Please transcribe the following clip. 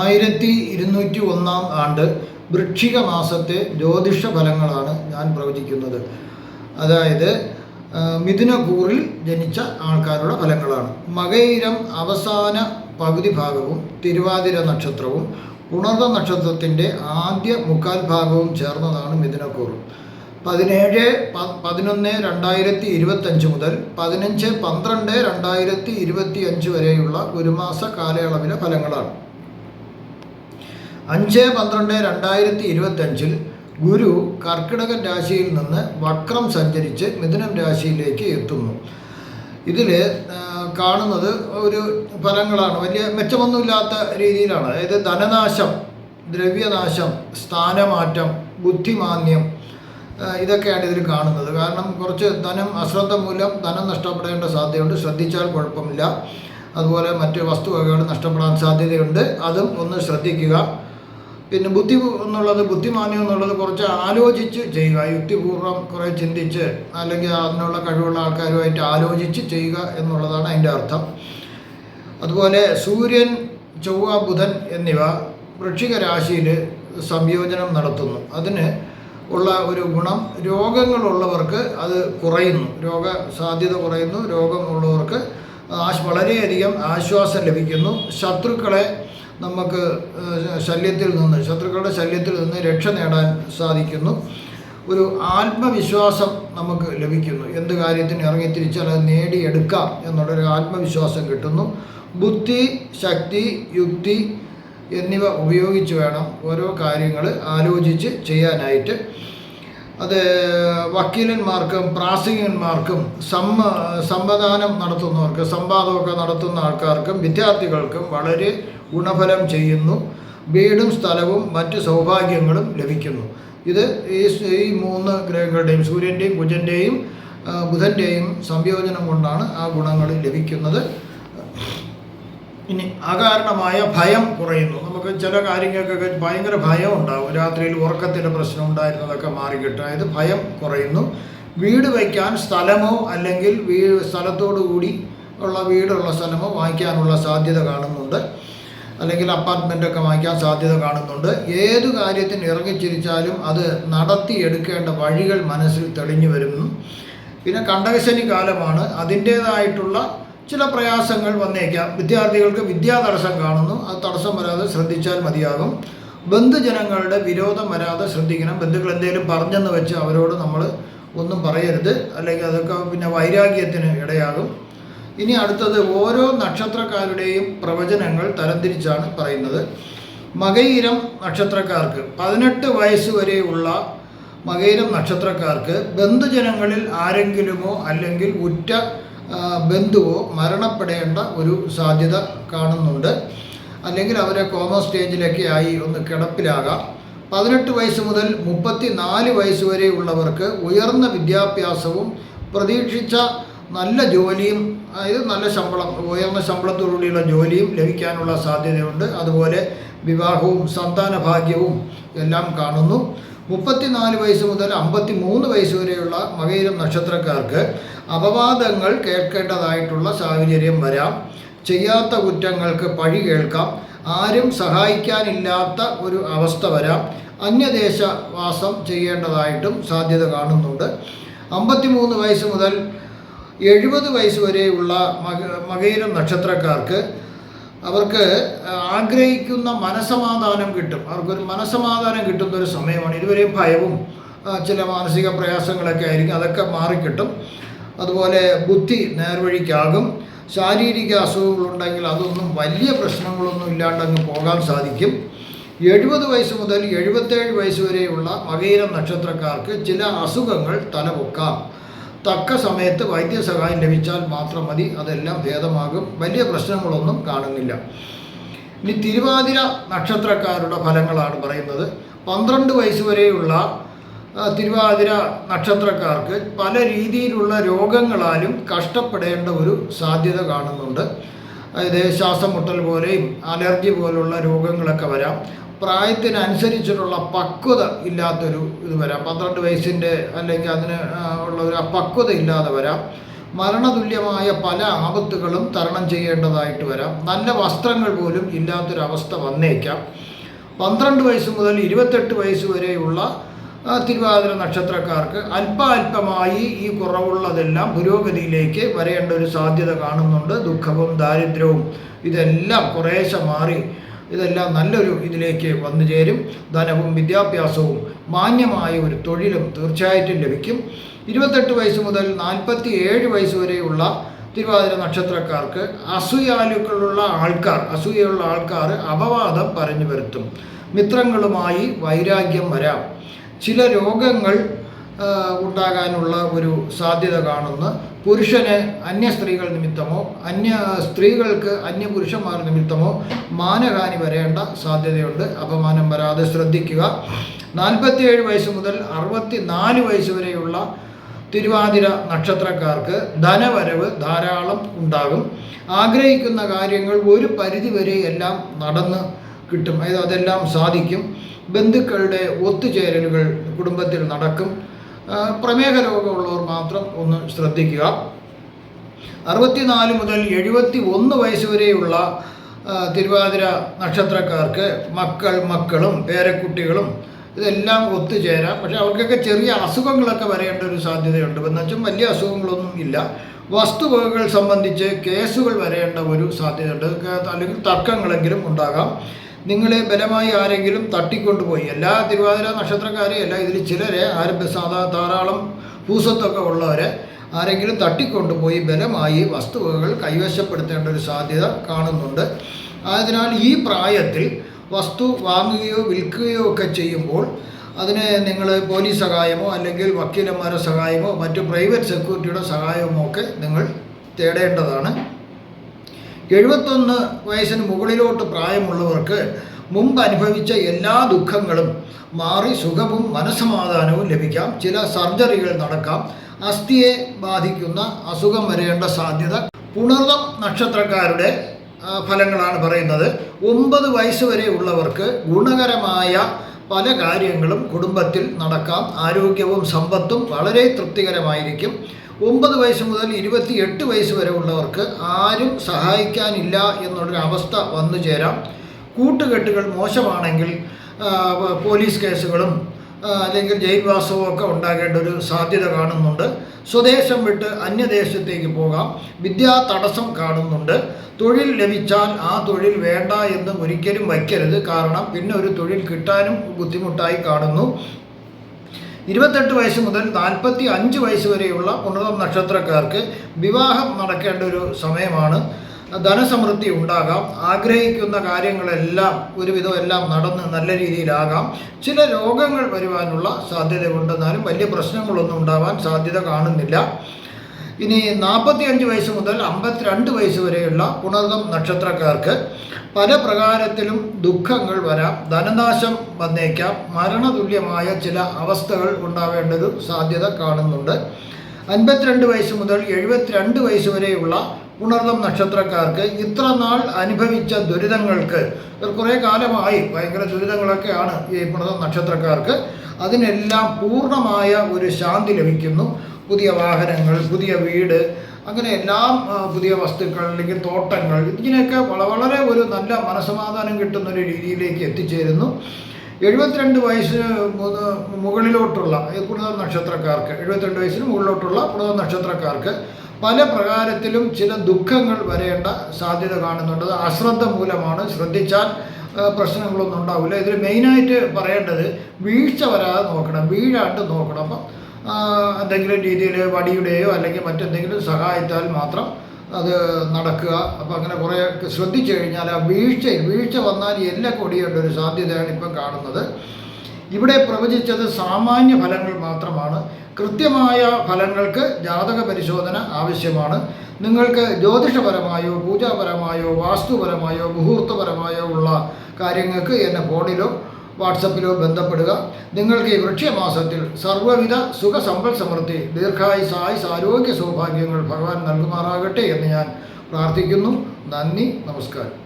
ആയിരത്തി ഇരുന്നൂറ്റി ഒന്നാം ആണ്ട് വൃക്ഷിക മാസത്തെ ജ്യോതിഷ ഫലങ്ങളാണ് ഞാൻ പ്രവചിക്കുന്നത്. അതായത് മിഥുനകൂറിൽ ജനിച്ച ആൾക്കാരുടെ ഫലങ്ങളാണ്. മകയിരം അവസാന പകുതി ഭാഗവും തിരുവാതിര നക്ഷത്രവും ഉണർന്ന നക്ഷത്രത്തിന്റെ ആദ്യ മുക്കാൽ ഭാഗവും ചേർന്നതാണ് മിഥുനക്കൂർ. പതിനേഴ് പതിനൊന്ന് രണ്ടായിരത്തി ഇരുപത്തഞ്ച് മുതൽ പതിനഞ്ച് പന്ത്രണ്ട് രണ്ടായിരത്തി ഇരുപത്തി അഞ്ച് വരെയുള്ള ഒരു മാസ കാലയളവിലെ ഫലങ്ങളാണ്. അഞ്ച് പന്ത്രണ്ട് രണ്ടായിരത്തി ഇരുപത്തഞ്ചിൽ ഗുരു കർക്കിടകൻ രാശിയിൽ നിന്ന് വക്രം സഞ്ചരിച്ച് മിഥുനം രാശിയിലേക്ക് എത്തുന്നു. ഇതിൽ കാണുന്നത് ഒരു ഫലങ്ങളാണ്. വലിയ മെച്ചമൊന്നുമില്ലാത്ത രീതിയിലാണ്. അതായത് ധനനാശം ദ്രവ്യനാശം സ്ഥാനമാറ്റം ബുദ്ധിമാന്യം ഇതൊക്കെയാണ് ഇതിൽ കാണുന്നത്. കാരണം കുറച്ച് ധനം അശ്രദ്ധ മൂലം ധനം നഷ്ടപ്പെടേണ്ട സാധ്യതയുണ്ട്. ശ്രദ്ധിച്ചാൽ കുഴപ്പമില്ല. അതുപോലെ മറ്റ് വസ്തുവകകൾ നഷ്ടപ്പെടാൻ സാധ്യതയുണ്ട്. അതും ഒന്ന് ശ്രദ്ധിക്കുക. പിന്നെ ബുദ്ധി എന്നുള്ളത് ബുദ്ധിമാന്യം എന്നുള്ളത് കുറച്ച് ആലോചിച്ച് ചെയ്യുക. യുക്തിപൂർവം കുറേ ചിന്തിച്ച് അല്ലെങ്കിൽ അതിനുള്ള കഴിവുള്ള ആൾക്കാരുമായിട്ട് ആലോചിച്ച് ചെയ്യുക എന്നുള്ളതാണ് അതിന്റെ അർത്ഥം. അതുപോലെ സൂര്യൻ ചൊവ്വ ബുധൻ എന്നിവ വൃക്ഷിക രാശിയിൽ സംയോജനം നടത്തുന്നു. അതിന് ഉള്ള ഒരു ഗുണം രോഗങ്ങളുള്ളവർക്ക് അത് കുറയുന്നു. രോഗ സാധ്യത കുറയുന്നു. രോഗമുള്ളവർക്ക് ആശ് വളരെയധികം ആശ്വാസം ലഭിക്കുന്നു. ശത്രുക്കളെ നമുക്ക് ശല്യത്തിൽ നിന്ന് ശത്രുക്കളുടെ ശല്യത്തിൽ നിന്ന് രക്ഷ നേടാൻ സാധിക്കുന്നു. ഒരു ആത്മവിശ്വാസം നമുക്ക് ലഭിക്കുന്നു. എന്ത് കാര്യത്തിന് ഇറങ്ങിത്തിരിച്ചാൽ അത് നേടിയെടുക്കാം എന്നുള്ളൊരു ആത്മവിശ്വാസം കിട്ടുന്നു. ബുദ്ധി ശക്തി യുക്തി എന്നിവ ഉപയോഗിച്ച് വേണം ഓരോ കാര്യങ്ങൾ ആലോചിച്ച് ചെയ്യാനായിട്ട്. അത് വക്കീലന്മാർക്കും പ്രാസംഗികന്മാർക്കും സമ്മ സമ്മദാനം നടത്തുന്നവർക്ക് സംവാദമൊക്കെ നടത്തുന്ന ആൾക്കാർക്കും വിദ്യാർത്ഥികൾക്കും വളരെ ഗുണഫലം ചെയ്യുന്നു. വീടും സ്ഥലവും മറ്റ് സൗഭാഗ്യങ്ങളും ലഭിക്കുന്നു. ഇത് ഈ ഈ മൂന്ന് ഗ്രഹങ്ങളുടെയും സൂര്യന്റെയും കുജന്റെയും ബുധന്റെയും സംയോജനം കൊണ്ടാണ് ആ ഗുണങ്ങൾ ലഭിക്കുന്നത്. ഇനി അകാരണമായ ഭയം കുറയുന്നു. നമുക്ക് ചില കാര്യങ്ങൾക്കൊക്കെ ഭയങ്കര ഭയം ഉണ്ടാവും. രാത്രിയിൽ ഉറക്കത്തിന്റെ പ്രശ്നം ഉണ്ടായിരുന്നതൊക്കെ മാറിക്കിട്ടും. അതായത് ഭയം കുറയുന്നു. വീട് വയ്ക്കാൻ സ്ഥലമോ അല്ലെങ്കിൽ വീ സ്ഥലത്തോടു കൂടി ഉള്ള വീടുള്ള സ്ഥലമോ വാങ്ങിക്കാനുള്ള സാധ്യത കാണുന്നുണ്ട്. അല്ലെങ്കിൽ അപ്പാർട്ട്മെന്റൊക്കെ വാങ്ങിക്കാൻ സാധ്യത കാണുന്നുണ്ട്. ഏതു കാര്യത്തിന് ഇറങ്ങിച്ചിരിച്ചാലും അത് നടത്തിയെടുക്കേണ്ട വഴികൾ മനസ്സിൽ തെളിഞ്ഞു വരുന്നു. പിന്നെ കണ്ടകശനി കാലമാണ്. അതിന്റേതായിട്ടുള്ള ചില പ്രയാസങ്ങൾ വന്നേക്കാം. വിദ്യാർത്ഥികൾക്ക് വിദ്യാ തടസ്സം കാണുന്നു. അത് തടസ്സം വരാതെ ശ്രദ്ധിച്ചാൽ മതിയാകും. ബന്ധുജനങ്ങളുടെ വിരോധം വരാതെ ശ്രദ്ധിക്കണം. ബന്ധുക്കൾ എന്തെങ്കിലും പറഞ്ഞെന്ന് വെച്ച് അവരോട് നമ്മൾ ഒന്നും പറയരുത്. അല്ലെങ്കിൽ അതൊക്കെ പിന്നെ വൈരാഗ്യത്തിന് ഇടയാകും. ഇനി അടുത്തത് ഓരോ നക്ഷത്രക്കാരുടെയും പ്രവചനങ്ങൾ തരംതിരിച്ചാണ് പറയുന്നത്. മകയിരം നക്ഷത്രക്കാർക്ക് പതിനെട്ട് വയസ്സ് വരെയുള്ള മകയിരം നക്ഷത്രക്കാർക്ക് ബന്ധുജനങ്ങളിൽ ആരെങ്കിലുമോ അല്ലെങ്കിൽ ഉറ്റ ബന്ധുവോ മരണപ്പെടേണ്ട ഒരു സാധ്യത കാണുന്നുണ്ട്. അല്ലെങ്കിൽ അവരെ കോമ സ്റ്റേജിലൊക്കെ ആയി ഒന്ന് കിടപ്പിലാകാം. പതിനെട്ട് വയസ്സ് മുതൽ മുപ്പത്തി നാല് വയസ്സ് വരെയുള്ളവർക്ക് ഉയർന്ന വിദ്യാഭ്യാസവും പ്രതീക്ഷിച്ച നല്ല ജോലിയും അതായത് നല്ല ശമ്പളം ഉയർന്ന ശമ്പളത്തോടുകൂടിയുള്ള ജോലിയും ലഭിക്കാനുള്ള സാധ്യതയുണ്ട്. അതുപോലെ വിവാഹവും സന്താന ഭാഗ്യവും എല്ലാം കാണുന്നു. മുപ്പത്തിനാല് വയസ്സ് മുതൽ അമ്പത്തി മൂന്ന് വയസ്സ് വരെയുള്ള മകയിരം നക്ഷത്രക്കാർക്ക് അപവാദങ്ങൾ കേൾക്കേണ്ടതായിട്ടുള്ള സാഹചര്യം വരാം. ചെയ്യാത്ത കുറ്റങ്ങൾക്ക് പഴി കേൾക്കാം. ആരും സഹായിക്കാനില്ലാത്ത ഒരു അവസ്ഥ വരാം. അന്യദേശവാസം ചെയ്യേണ്ടതായിട്ടും സാധ്യത കാണുന്നുണ്ട്. അമ്പത്തിമൂന്ന് വയസ്സ് മുതൽ എഴുപത് വയസ്സ് വരെയുള്ള മക മകയിലും നക്ഷത്രക്കാർക്ക് അവർക്ക് ആഗ്രഹിക്കുന്ന മനസമാധാനം കിട്ടും. അവർക്കൊരു മനസമാധാനം കിട്ടുന്ന ഒരു സമയമാണ്. ഇതുവരെയും ഭയവും ചില മാനസിക പ്രയാസങ്ങളൊക്കെ ആയിരിക്കും. അതൊക്കെ മാറിക്കിട്ടും. അതുപോലെ ബുദ്ധി നേർവഴിക്കാകും. ശാരീരിക അസുഖങ്ങളുണ്ടെങ്കിൽ അതൊന്നും വലിയ പ്രശ്നങ്ങളൊന്നും ഇല്ലാണ്ട് അങ്ങ് പോകാൻ സാധിക്കും. എഴുപത് വയസ്സ് മുതൽ എഴുപത്തേഴ് വയസ്സ് വരെയുള്ള മകയിരം നക്ഷത്രക്കാർക്ക് ചില അസുഖങ്ങൾ തലപൊക്കാം. തക്ക സമയത്ത് വൈദ്യസഹായം ലഭിച്ചാൽ മാത്രം മതി. അതെല്ലാം ഭേദമാകും. വലിയ പ്രശ്നങ്ങളൊന്നും കാണുന്നില്ല. ഇനി തിരുവാതിര നക്ഷത്രക്കാരുടെ ഫലങ്ങളാണ് പറയുന്നത്. പന്ത്രണ്ട് വയസ്സ് വരെയുള്ള തിരുവാതിര നക്ഷത്രക്കാർക്ക് പല രീതിയിലുള്ള രോഗങ്ങളാലും കഷ്ടപ്പെടേണ്ട ഒരു സാധ്യത കാണുന്നുണ്ട്. അതായത് ശ്വാസം മുട്ടൽ പോലെയും അലർജി പോലുള്ള രോഗങ്ങളൊക്കെ വരാം. പ്രായത്തിനനുസരിച്ചിട്ടുള്ള പക്വത ഇല്ലാത്തൊരു ഇത് വരാം. പന്ത്രണ്ട് വയസ്സിന്റെ അല്ലെങ്കിൽ അതിന് ഉള്ള ഒരു അപക്വത ഇല്ലാതെ വരാം. മരണതുല്യമായ പല ആപത്തുകളും തരണം ചെയ്യേണ്ടതായിട്ട് വരാം. നല്ല വസ്ത്രങ്ങൾ പോലും ഇല്ലാത്തൊരവസ്ഥ വന്നേക്കാം. പന്ത്രണ്ട് വയസ്സ് മുതൽ ഇരുപത്തെട്ട് വയസ്സ് വരെയുള്ള തിരുവാതിര നക്ഷത്രക്കാർക്ക് അല്പാൽപമായി ഈ കുറവുള്ളതെല്ലാം പുരോഗതിയിലേക്ക് വരേണ്ട ഒരു സാധ്യത കാണുന്നുണ്ട്. ദുഃഖവും ദാരിദ്ര്യവും ഇതെല്ലാം കുറേശ്ശെ മാറി ഇതെല്ലാം നല്ലൊരു ഇതിലേക്ക് വന്നു ചേരും. ധനവും വിദ്യാഭ്യാസവും മാന്യമായ ഒരു തൊഴിലും തീർച്ചയായിട്ടും ലഭിക്കും. ഇരുപത്തെട്ട് വയസ്സ് മുതൽ നാൽപ്പത്തി ഏഴ് വയസ്സ് വരെയുള്ള തിരുവാതിര നക്ഷത്രക്കാർക്ക് അസൂയാലുക്കളുള്ള ആൾക്കാർ അസൂയുള്ള ആൾക്കാർ അപവാദം പറഞ്ഞു വരുത്തും. മിത്രങ്ങളുമായി വൈരാഗ്യം വരാം. ചില രോഗങ്ങൾ ഉണ്ടാകാനുള്ള ഒരു സാധ്യത കാണുന്നു. പുരുഷന് അന്യ സ്ത്രീകൾ നിമിത്തമോ അന്യ സ്ത്രീകൾക്ക് അന്യ പുരുഷന്മാർ നിമിത്തമോ മാനഹാനി വരേണ്ട സാധ്യതയുണ്ട്. അപമാനം വരാതെ ശ്രദ്ധിക്കുക. നാൽപ്പത്തിയേഴ് വയസ്സ് മുതൽ അറുപത്തി നാല് വയസ്സ് വരെയുള്ള തിരുവാതിര നക്ഷത്രക്കാർക്ക് ധനവരവ് ധാരാളം ഉണ്ടാകും. ആഗ്രഹിക്കുന്ന കാര്യങ്ങൾ ഒരു പരിധിവരെ എല്ലാം നടന്ന് കിട്ടും. അതെല്ലാം സാധിക്കും. ബന്ധുക്കളുടെ ഒത്തുചേരലുകൾ കുടുംബത്തിൽ നടക്കും. പ്രമേഹ രോഗമുള്ളവർ മാത്രം ഒന്ന് ശ്രദ്ധിക്കുക. അറുപത്തിനാല് മുതൽ എഴുപത്തി ഒന്ന് വയസ്സ് വരെയുള്ള തിരുവാതിര നക്ഷത്രക്കാർക്ക് മക്കൾ മക്കളും പേരക്കുട്ടികളും ഇതെല്ലാം ഒത്തുചേരാം. പക്ഷെ അവർക്കൊക്കെ ചെറിയ അസുഖങ്ങളൊക്കെ വരേണ്ട ഒരു സാധ്യതയുണ്ട്. എന്നുവെച്ചും വലിയ അസുഖങ്ങളൊന്നും ഇല്ല. വസ്തുവകകൾ സംബന്ധിച്ച് കേസുകൾ വരേണ്ട ഒരു സാധ്യതയുണ്ട്. അല്ലെങ്കിൽ തർക്കങ്ങളെങ്കിലും ഉണ്ടാകാം. നിങ്ങളെ ബലമായി ആരെങ്കിലും തട്ടിക്കൊണ്ടുപോയി. എല്ലാ തിരുവാതിര നക്ഷത്രക്കാരെയും അല്ല ഇതിൽ ചിലരെ ആരും സാധാ ധാരാളം പൂസത്തൊക്കെ ഉള്ളവരെ ആരെങ്കിലും തട്ടിക്കൊണ്ടുപോയി ബലമായി വസ്തുവകകൾ കൈവശപ്പെടുത്തേണ്ട ഒരു സാധ്യത കാണുന്നുണ്ട്. അതിനാൽ ഈ പ്രായത്തിൽ വസ്തു വാങ്ങുകയോ വിൽക്കുകയോ ഒക്കെ ചെയ്യുമ്പോൾ അതിന് നിങ്ങൾ പോലീസ് സഹായമോ അല്ലെങ്കിൽ വക്കീലന്മാരുടെ സഹായമോ മറ്റു പ്രൈവറ്റ് സെക്യൂരിറ്റിയുടെ സഹായമോ ഒക്കെ നിങ്ങൾ തേടേണ്ടതാണ്. എഴുപത്തൊന്ന് വയസ്സിന് മുകളിലോട്ട് പ്രായമുള്ളവർക്ക് മുമ്പ് അനുഭവിച്ച എല്ലാ ദുഃഖങ്ങളും മാറി സുഖവും മനസ്സമാധാനവും ലഭിക്കാം. ചില സർജറികൾ നടക്കാം. അസ്ഥിയെ ബാധിക്കുന്ന അസുഖം വരേണ്ട സാധ്യത പുണർദം നക്ഷത്രക്കാരുടെ ഫലങ്ങളാണ് പറയുന്നത്. ഒമ്പത് വയസ്സ് വരെ ഉള്ളവർക്ക് ഗുണകരമായ പല കാര്യങ്ങളും കുടുംബത്തിൽ നടക്കാം. ആരോഗ്യവും സമ്പത്തും വളരെ തൃപ്തികരമായിരിക്കും. ഒമ്പത് വയസ്സ് മുതൽ ഇരുപത്തി എട്ട് വയസ്സ് വരെ ഉള്ളവർക്ക് ആരും സഹായിക്കാനില്ല എന്നുള്ളൊരു അവസ്ഥ വന്നു ചേരാം. കൂട്ടുകെട്ടുകൾ മോശമാണെങ്കിൽ പോലീസ് കേസുകളും അല്ലെങ്കിൽ ജയിൽവാസവും ഒക്കെ ഉണ്ടാകേണ്ട ഒരു സാധ്യത കാണുന്നുണ്ട്. സ്വദേശം വിട്ട് അന്യദേശത്തേക്ക് പോകാം. വിദ്യാ തടസ്സം കാണുന്നുണ്ട്. തൊഴിൽ ലഭിച്ചാൽ ആ തൊഴിൽ വേണ്ട എന്ന് ഒരിക്കലും വയ്ക്കരുത്. കാരണം പിന്നെ ഒരു തൊഴിൽ കിട്ടാനും ബുദ്ധിമുട്ടായി കാണുന്നു. ഇരുപത്തെട്ട് വയസ്സ് മുതൽ നാൽപ്പത്തി അഞ്ച് വയസ്സ് വരെയുള്ള പുണർദം നക്ഷത്രക്കാർക്ക് വിവാഹം നടക്കേണ്ട ഒരു സമയമാണ്. ധനസമൃദ്ധി ഉണ്ടാകാം. ആഗ്രഹിക്കുന്ന കാര്യങ്ങളെല്ലാം ഒരുവിധം എല്ലാം നടന്ന് നല്ല രീതിയിലാകാം. ചില രോഗങ്ങൾ വരുവാനുള്ള സാധ്യത സാധ്യതയുണ്ടെന്നാലും വലിയ പ്രശ്നങ്ങളൊന്നും ഉണ്ടാവാൻ സാധ്യത കാണുന്നില്ല. ഇനി നാൽപ്പത്തി അഞ്ച് വയസ്സ് മുതൽ അമ്പത്തിരണ്ട് വയസ്സ് വരെയുള്ള പുണർദം നക്ഷത്രക്കാർക്ക് പല പ്രകാരത്തിലും ദുഃഖങ്ങൾ വരാം ധനനാശം വന്നേക്കാം മരണതുല്യമായ ചില അവസ്ഥകൾ ഉണ്ടാവേണ്ടത് സാധ്യത കാണുന്നുണ്ട്. അൻപത്തിരണ്ട് വയസ്സ് മുതൽ എഴുപത്തിരണ്ട് വയസ്സ് വരെയുള്ള പുണർദം നക്ഷത്രക്കാർക്ക് ഇത്ര നാൾ അനുഭവിച്ച ദുരിതങ്ങൾക്ക് കുറേ കാലമായി ഭയങ്കര ദുരിതങ്ങളൊക്കെയാണ് ഈ പുണർദം നക്ഷത്രക്കാർക്ക് അതിനെല്ലാം പൂർണമായ ഒരു ശാന്തി ലഭിക്കുന്നു. പുതിയ വാഹനങ്ങൾ പുതിയ വീട് അങ്ങനെ എല്ലാം പുതിയ വസ്തുക്കൾ അല്ലെങ്കിൽ തോട്ടങ്ങൾ വള വളരെ ഒരു നല്ല മനസമാധാനം കിട്ടുന്ന ഒരു രീതിയിലേക്ക് എത്തിച്ചേരുന്നു. എഴുപത്തിരണ്ട് വയസ്സ് മുത- മുകളിലോട്ടുള്ള ഈ നക്ഷത്രക്കാർക്ക് എഴുപത്തിരണ്ട് വയസ്സിന് മുകളിലോട്ടുള്ള പുണർദം നക്ഷത്രക്കാർക്ക് പല പ്രകാരത്തിലും ചില ദുഃഖങ്ങൾ വരേണ്ട സാധ്യത കാണുന്നുണ്ട്. അത് അശ്രദ്ധ മൂലമാണ്. ശ്രദ്ധിച്ചാൽ പ്രശ്നങ്ങളൊന്നും ഉണ്ടാവില്ല. ഇതിൽ മെയിനായിട്ട് പറയേണ്ടത് വീഴ്ച വരാതെ നോക്കണം വീഴാണ്ട് നോക്കണം. അപ്പം എന്തെങ്കിലും രീതിയിൽ വടിയുടെയോ അല്ലെങ്കിൽ മറ്റെന്തെങ്കിലും സഹായത്താൽ മാത്രം അത് നടക്കുക. അപ്പോൾ അങ്ങനെ കുറേ ശ്രദ്ധിച്ചു കഴിഞ്ഞാൽ ആ വീഴ്ചയിൽ വീഴ്ച വന്നാൽ എല്ലാം കൊടിയേണ്ട ഒരു സാധ്യതയാണ് ഇപ്പം കാണുന്നത്. ഇവിടെ പ്രവചിച്ചത് സാമാന്യ ഫലങ്ങൾ മാത്രമാണ്. കൃത്യമായ ഫലങ്ങൾക്ക് ജാതക പരിശോധന ആവശ്യമാണ്. നിങ്ങൾക്ക് ജ്യോതിഷപരമായോ പൂജാപരമായോ വാസ്തുപരമായോ മുഹൂർത്തപരമായോ ഉള്ള കാര്യങ്ങൾക്ക് എന്നെ ഫോണിലോ വാട്സപ്പിലോ ബന്ധപ്പെടുക. നിങ്ങൾക്ക് ഈ വൃക്ഷമാസത്തിൽ സർവവിധ സുഖ സമ്പൽ സമൃദ്ധി ദീർഘായുസ് ആയുസ് ആരോഗ്യ സൗഭാഗ്യങ്ങൾ ഭഗവാൻ നൽകുമാറാകട്ടെ എന്ന് ഞാൻ പ്രാർത്ഥിക്കുന്നു. നന്ദി നമസ്കാരം.